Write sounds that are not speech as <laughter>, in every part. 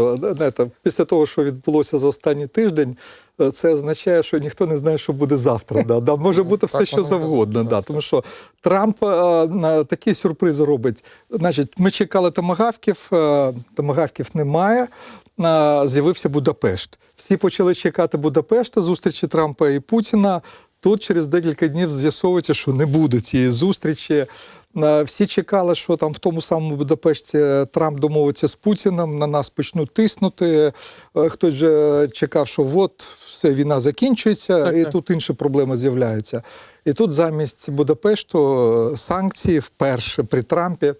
Е, після того, що відбулося за останній тиждень, е, це означає, що ніхто не знає, що буде завтра. Да, да, може бути все, що завгодно. Да, тому що Трамп е, е, такі сюрпризи робить. Значить, ми чекали томагавків, е, томагавків немає. З'явився Будапешт. Всі почали чекати Будапешта, зустрічі Трампа і Путіна. Тут через декілька днів з'ясовується, що не буде цієї зустрічі. Е, Всі чекали, що там в тому самому Будапешті Трамп домовиться з Путіним, на нас почнуть тиснути. Е, Хтось же чекав, що от все, війна закінчується, Так, і так. тут інші проблеми з'являються. І тут замість Будапешту е, санкції вперше при Трампі.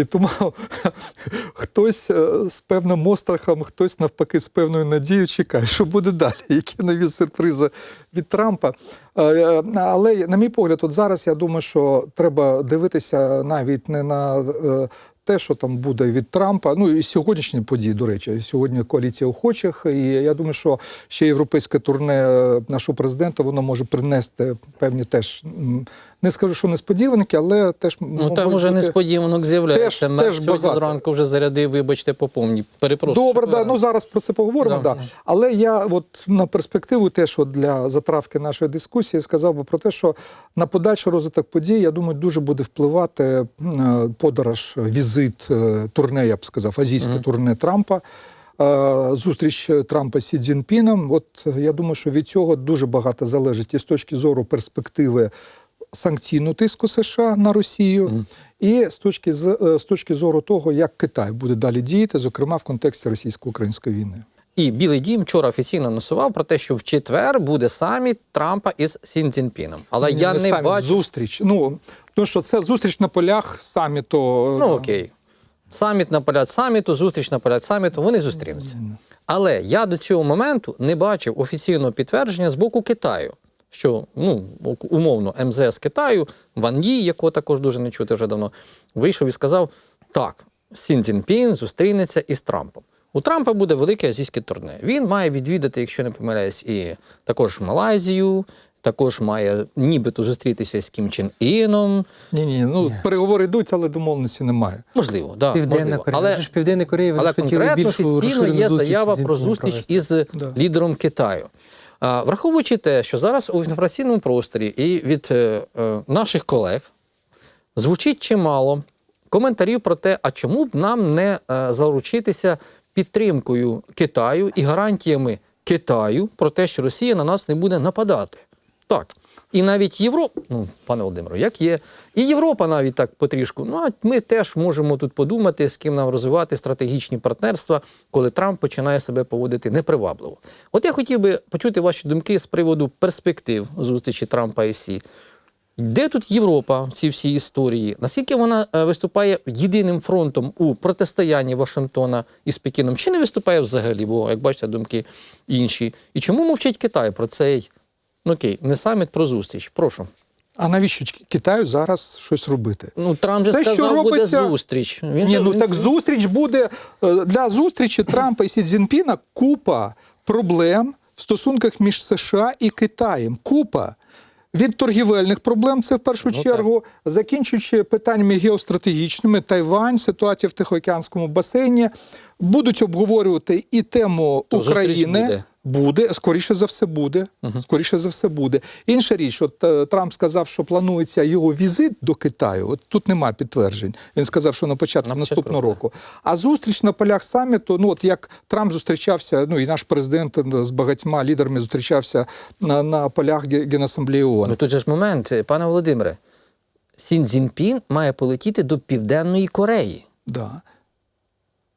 І тому <laughs> хтось е, з певним острахом, хтось навпаки з певною надією чекає, що буде далі, <laughs> які нові сюрпризи від Трампа. Е, е, Але, на мій погляд, от зараз я думаю, що треба дивитися навіть не на те, що там буде від Трампа. Ну і сьогоднішні події, до речі, сьогодні коаліція охочих. І я думаю, що ще європейське турне нашого президента воно може принести певні теж не скажу, що несподіванки, але теж Ну там уже несподіванок з'являється. Теж- теж сьогодні багато. зранку вже зарядив, вибачте, по повній. Перепрошую. Добре, да, ну зараз про це поговоримо. Да, Да. Але я от на перспективу, теж от для затравки нашої дискусії, сказав би про те, що на подальший розвиток подій, я думаю, дуже буде впливати е, подорож, візит, е, турне, я б сказав, азійське Мгм. турне Трампа. е, Зустріч Трампа з Сі Цзіньпіном. От я думаю, що від цього дуже багато залежить і з точки зору перспективи санкційного тиску США на Росію, Мгм. і з точки з, е, з точки зору того, як Китай буде далі діяти, зокрема в контексті російсько-української війни. І Білий Дім вчора офіційно анонсував про те, що в четвер буде саміт Трампа із Сін Цзіньпіном. Але я не, саміт, бачу. зустріч. Ну тому що це зустріч на полях саміту. Ну окей. Саміт на полях саміту, зустріч на полях саміту, вони зустрінуться. Але я до цього моменту не бачив офіційного підтвердження з боку Китаю, що ну, умовно МЗС Китаю, Ван Ї, якого також дуже не чути вже давно, вийшов і сказав: так, Сін Цзіньпін зустрінеться із Трампом. У Трампа буде велике азійське турне. Він має відвідати, якщо не помиляюсь, і також Малайзію, також має нібито зустрітися з Кім Чен Іном. Ні, ні, ну переговори йдуть, але домовленості немає. Можливо, да, Південна можливо. Корея. Але Але ж Південна Корея але конкретно більшу є заява про зустріч провести. із Да. лідером Китаю. Враховуючи те, що зараз у інформаційному просторі і від е, е, наших колег звучить чимало коментарів про те, а чому б нам не е, заручитися підтримкою Китаю і гарантіями Китаю про те, що Росія на нас не буде нападати. Так. І навіть Європа, ну, пане Володимиро, як є, і Європа навіть так потрішку. Ну, а ми теж можемо тут подумати, з ким нам розвивати стратегічні партнерства, коли Трамп починає себе поводити непривабливо. От я хотів би почути ваші думки з приводу перспектив зустрічі Трампа і Сі. Де тут Європа в цій всій історії? Наскільки вона е, виступає єдиним фронтом у протистоянні Вашингтона із Пекіном? Чи не виступає взагалі? Бо, як бачите, думки інші. І чому мовчить Китай про цей ну окей, не саміт про зустріч? Прошу. А навіщо Китаю зараз щось робити? Ну Трамп же Все, що сказав, буде зустріч. Він Ні, же- ну так зустріч буде е, для зустрічі Трампа і Сі Цзіньпіна купа проблем в стосунках між США і Китаєм. Купа. Від торгівельних проблем, це в першу Ну, чергу, закінчуючи питаннями геостратегічними, Тайвань, ситуація в Тихоокеанському басейні, будуть обговорювати і тему То України. Буде? Скоріше за все буде. Скоріше за все буде. Інша річ, от е, Трамп сказав, що планується його візит до Китаю. От тут немає підтверджень. Він сказав, що на початку На наступного року. А зустріч на полях саміту, ну от як Трамп зустрічався, ну і наш президент з багатьма лідерами зустрічався на, на полях Генасамблеї ООН. Ну тут же ж момент, пане Володимире. Сін Цзіньпін має полетіти до Південної Кореї. Да.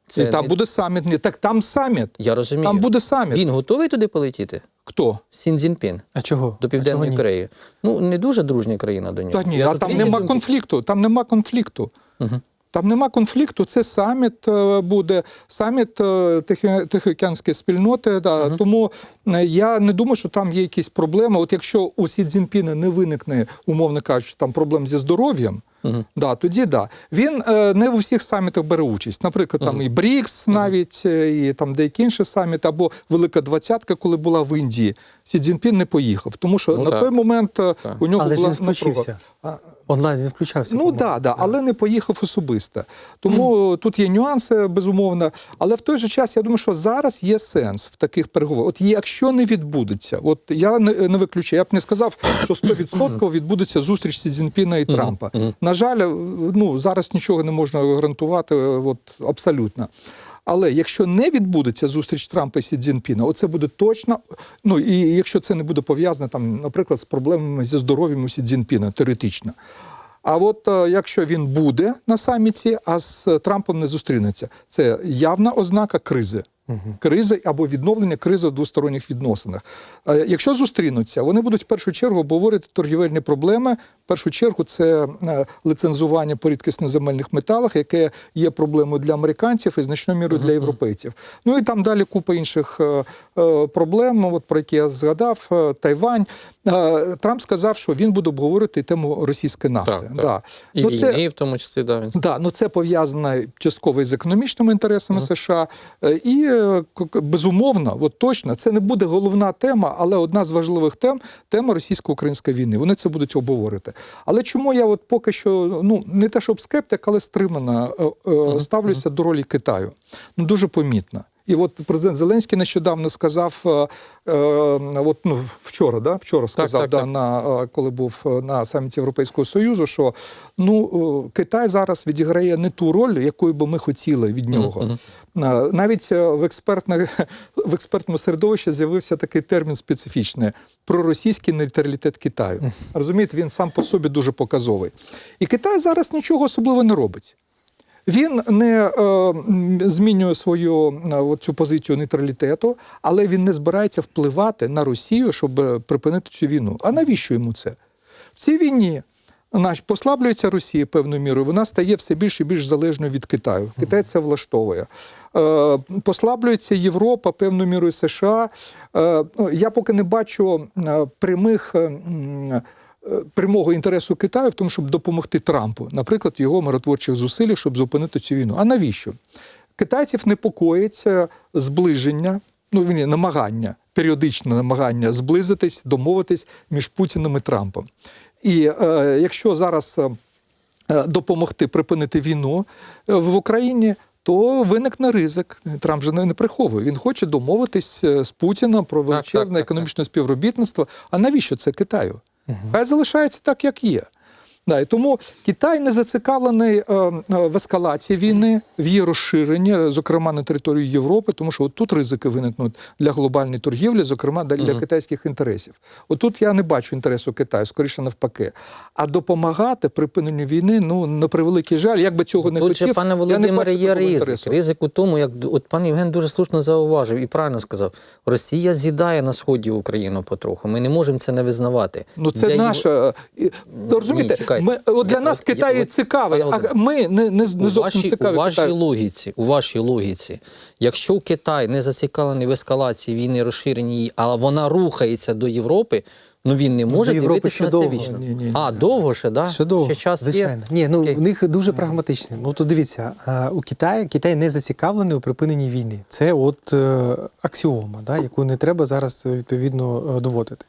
Це і там не- буде саміт. Ні, так там саміт. Я розумію. Там буде саміт. Він готовий туди полетіти? Хто? Сін Цзіньпін. А чого? До А чого Південної? Кореї. Ну, не дуже дружня країна до нього. Та ні, Я а тут там нема думки. конфлікту. Там нема конфлікту. Мгм. Там нема конфлікту. Це саміт е, буде, саміт е, Тихоокеанської спільноти. Да. Тому е, я не думаю, що там є якісь проблеми. От якщо у Сі Цзіньпіна не виникне, умовно кажучи, там проблем зі здоров'ям. Мгм. Да, тоді да. Він е, не в усіх самітах бере участь. Наприклад, там і БРІКС, навіть е, і там деякі інші саміти, або Велика Двадцятка, коли була в Індії. Сі Цзіньпін не поїхав, тому що Ну, на так. той момент е, Так. у нього Але була він включився. Онлайн він включався. Ну да, да, але не поїхав особисто. Тому тут є нюанси, безумовно. Але в той же час я думаю, що зараз є сенс в таких переговорах. От якщо не відбудеться, от я не, не виключаю, я б не сказав, що 100% відбудеться зустріч Сі Цзіньпіна і Трампа. На жаль, ну зараз нічого не можна гарантувати, от абсолютно. Але якщо не відбудеться зустріч Трампа і Сі Цзіньпіна, оце буде точно. Ну і якщо це не буде пов'язано там, наприклад, з проблемами зі здоров'ям у Сі Цзіньпіна, теоретично. А от е, якщо він буде на саміті, а з Трампом не зустрінеться, це явна ознака кризи. Кризи або відновлення кризи в двосторонніх відносинах. Е, Якщо зустрінуться, вони будуть в першу чергу обговорити торгівельні проблеми. В першу чергу це е, лицензування по рідкісноземельних металах, яке є проблемою для американців і значною мірою для європейців. Ну і там далі купа інших е, проблем, от про які я згадав, Тайвань. Трамп сказав, що він буде обговорити тему російської нафти. Так, так. Да. І Ну, війни, в тому числі, да, він Да, ну це пов'язано частково із економічними інтересами США. Е, І е, безумовно, от точно, це не буде головна тема, але одна з важливих тем тема російсько-української війни. Вони це будуть обговорити. Але чому я от поки що ну не те, щоб скептик, але стримано е, ставлюся до ролі Китаю. Ну дуже помітно. І от президент Зеленський нещодавно сказав, е, е, от ну вчора, да, вчора сказав, так, да, так. на е, коли був на саміті Європейського Союзу, що ну Китай зараз відіграє не ту роль, якою би ми хотіли від нього. Е, Навіть е, в експертне, <laughs> в експертному середовищі з'явився такий термін специфічний проросійський нейтралітет Китаю. Розумієте, він сам по собі дуже показовий. І Китай зараз нічого особливо не робить. Він не е, змінює свою е, цю позицію нейтралітету, але він не збирається впливати на Росію, щоб е, припинити цю війну. А навіщо йому це? В цій війні значить, послаблюється Росія певною мірою, вона стає все більш і більш залежною від Китаю. Китай це влаштовує. Е, послаблюється Європа певною мірою США. Е, ну, я поки не бачу е, прямих. е, Прямого інтересу Китаю в тому, щоб допомогти Трампу, наприклад, в його миротворчих зусиллях, щоб зупинити цю війну. А навіщо? Китайців непокоїть е, зближення, ну ні, намагання, періодичне намагання зблизитись, домовитись між Путіним і Трампом. І е, якщо зараз е, допомогти припинити війну е, в Україні. То виникне ризик. Трамп же не приховує. Він хоче домовитись е, з Путіном про так, величезне так, економічне співробітництво. А навіщо це Китаю? Хай залишається так, як є. Да, і тому Китай не зацікавлений е, е, в ескалації війни, в її розширенні, зокрема на територію Європи, тому що от тут ризики виникнуть для глобальної торгівлі, зокрема для, для китайських інтересів. Отут я не бачу інтересу Китаю, скоріше навпаки. А допомагати припиненню війни, ну на превеликий жаль, як би цього не хотів, же, пане Володимире, є ризик. інтересу. Ризик у тому, як от пан Євген дуже слушно зауважив і правильно сказав: Росія з'їдає на сході Україну потроху. Ми не можемо це не визнавати. Ну, це Для наша. і- розумієте, чекайте. ми, от для Я- нас от- Китай я- цікавий, пане а ми не, не, не у зовсім вашій, цікаві. у вашій Китаю. логіці, у вашій логіці, якщо Китай не зацікавлений в ескалації війни, розширенні її, але вона рухається до Європи, ну він не може Європи дивитися ще на це довго. вічно. Ні, ні, ні. А, довго ще, да? Ще довго, час звичайно. є. Ні, ну Окей. в них дуже прагматичні. Ну то дивіться, у Китаї Китай не зацікавлений у припиненні війни. Це от е, аксіома, да, яку не треба зараз відповідно е, доводити.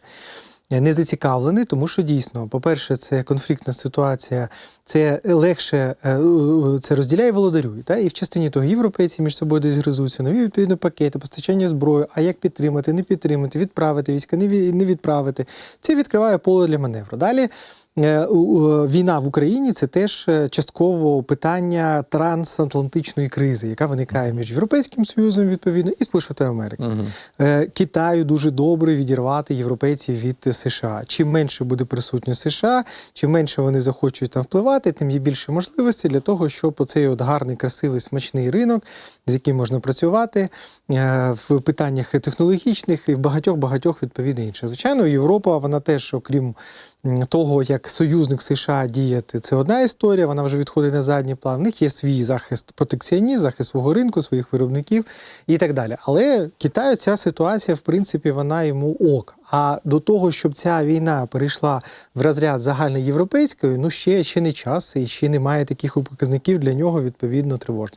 Не зацікавлений, тому що дійсно, по-перше, це конфліктна ситуація, це легше е, е, це розділяє володарю. Та? І в частині того європейці між собою десь гризуться, нові відповідно пакети, постачання зброї, а як підтримати, не підтримати, відправити війська, не відправити. Це відкриває поле для маневру. Далі Війна в Україні це теж е, частково питання трансатлантичної кризи, яка виникає між Європейським Союзом відповідно і Сполученими Америками. Мгм. Е, Китаю дуже добре відірвати європейців від США. Чим менше буде присутньо США, чим менше вони захочуть там впливати, тим є більше можливостей для того, щоб оцей от гарний, красивий, смачний ринок, з яким можна працювати е, в питаннях технологічних і в багатьох багатьох відповідно інших. Звичайно, Європа, вона теж, окрім того, як союзник США діяти, це одна історія, вона вже відходить на задній план. В них є свій захист протекціонізм, захист свого ринку, своїх виробників і так далі. Але Китаю ця ситуація, в принципі, вона йому ок. А до того, щоб ця війна перейшла в розряд загальноєвропейської, ну ще, ще не час і ще немає таких показників для нього відповідно тривожних.